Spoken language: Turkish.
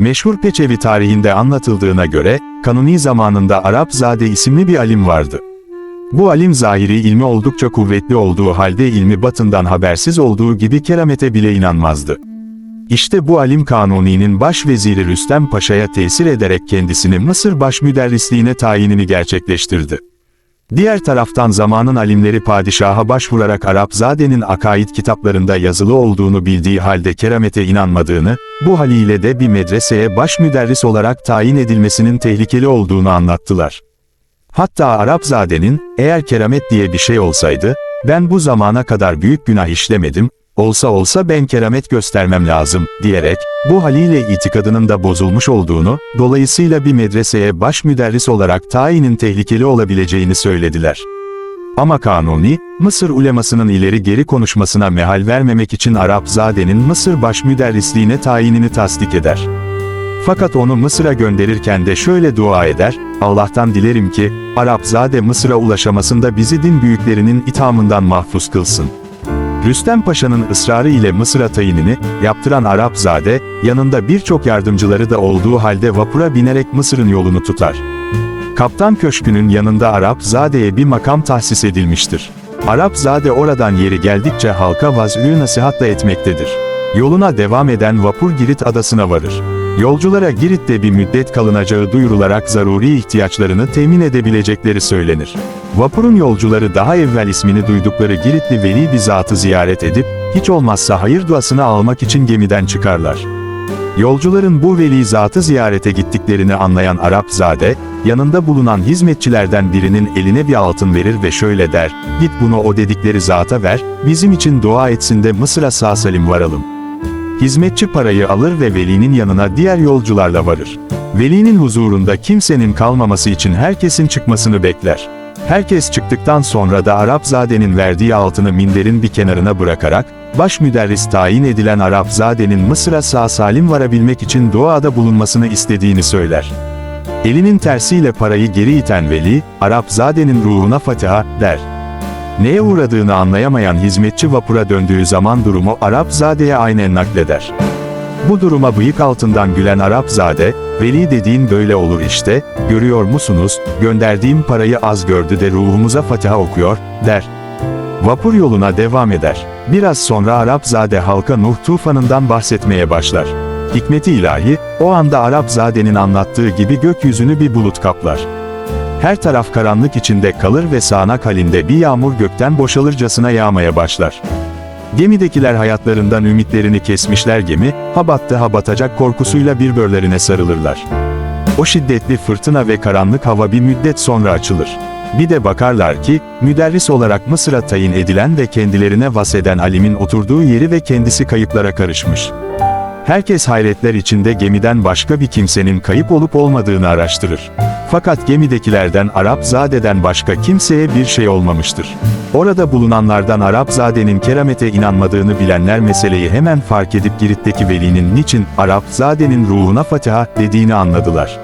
Meşhur Peçevi tarihinde anlatıldığına göre, Kanuni zamanında Arapzade isimli bir alim vardı. Bu alim zahiri ilmi oldukça kuvvetli olduğu halde ilmi batından habersiz olduğu gibi keramete bile inanmazdı. İşte bu alim Kanuni'nin baş veziri Rüstem Paşa'ya tesir ederek kendisini Mısır baş müderrisliğine tayinini gerçekleştirdi. Diğer taraftan zamanın alimleri padişaha başvurarak Arapzade'nin akaid kitaplarında yazılı olduğunu bildiği halde keramete inanmadığını, bu haliyle de bir medreseye baş müderris olarak tayin edilmesinin tehlikeli olduğunu anlattılar. Hatta Arapzade'nin, eğer keramet diye bir şey olsaydı, ben bu zamana kadar büyük günah işlemedim, olsa olsa ben keramet göstermem lazım, diyerek, bu haliyle itikadının da bozulmuş olduğunu, dolayısıyla bir medreseye baş müderris olarak tayinin tehlikeli olabileceğini söylediler. Ama Kanuni, Mısır ulemasının ileri geri konuşmasına mehal vermemek için Arapzade'nin Mısır baş müderrisliğine tayinini tasdik eder. Fakat onu Mısır'a gönderirken de şöyle dua eder, Allah'tan dilerim ki, Arapzade Mısır'a ulaşamasında bizi din büyüklerinin ithamından mahfuz kılsın. Rüstem Paşa'nın ısrarı ile Mısır'a tayinini yaptıran Arapzade, yanında birçok yardımcıları da olduğu halde vapura binerek Mısır'ın yolunu tutar. Kaptan Köşkü'nün yanında Arapzade'ye bir makam tahsis edilmiştir. Arapzade oradan yeri geldikçe halka vaz'ü nasihatla etmektedir. Yoluna devam eden vapur Girit adasına varır. Yolculara Girit'te bir müddet kalınacağı duyurularak zaruri ihtiyaçlarını temin edebilecekleri söylenir. Vapurun yolcuları daha evvel ismini duydukları Giritli veli bir zatı ziyaret edip, hiç olmazsa hayır duasını almak için gemiden çıkarlar. Yolcuların bu veli zatı ziyarete gittiklerini anlayan Arapzade, yanında bulunan hizmetçilerden birinin eline bir altın verir ve şöyle der, git bunu o dedikleri zata ver, bizim için dua etsin de Mısır'a sağ salim varalım. Hizmetçi parayı alır ve velinin yanına diğer yolcularla varır. Velinin huzurunda kimsenin kalmaması için herkesin çıkmasını bekler. Herkes çıktıktan sonra da Arapzade'nin verdiği altını minderin bir kenarına bırakarak, baş müderris tayin edilen Arapzade'nin Mısır'a sağ salim varabilmek için duada bulunmasını istediğini söyler. Elinin tersiyle parayı geri iten veli, Arapzade'nin ruhuna Fatiha, der. Neye uğradığını anlayamayan hizmetçi vapura döndüğü zaman durumu Arapzade'ye aynen nakleder. Bu duruma bıyık altından gülen Arapzade, veli dediğin böyle olur işte, görüyor musunuz, gönderdiğim parayı az gördü de ruhumuza Fatiha okuyor, der. Vapur yoluna devam eder. Biraz sonra Arapzade halka Nuh tufanından bahsetmeye başlar. Hikmeti ilahi, o anda Arapzade'nin anlattığı gibi gökyüzünü bir bulut kaplar. Her taraf karanlık içinde kalır ve sağanak halinde bir yağmur gökten boşalırcasına yağmaya başlar. Gemidekiler hayatlarından ümitlerini kesmişler gemi, ha battı ha batacak korkusuyla birbirlerine sarılırlar. O şiddetli fırtına ve karanlık hava bir müddet sonra açılır. Bir de bakarlar ki, müderris olarak Mısır'a tayin edilen ve kendilerine vaseden alimin oturduğu yeri ve kendisi kayıplara karışmış. Herkes hayretler içinde gemiden başka bir kimsenin kayıp olup olmadığını araştırır. Fakat gemidekilerden Arapzade'den başka kimseye bir şey olmamıştır. Orada bulunanlardan Arapzade'nin keramete inanmadığını bilenler meseleyi hemen fark edip Girit'teki velinin niçin Arapzade'nin ruhuna Fatiha dediğini anladılar.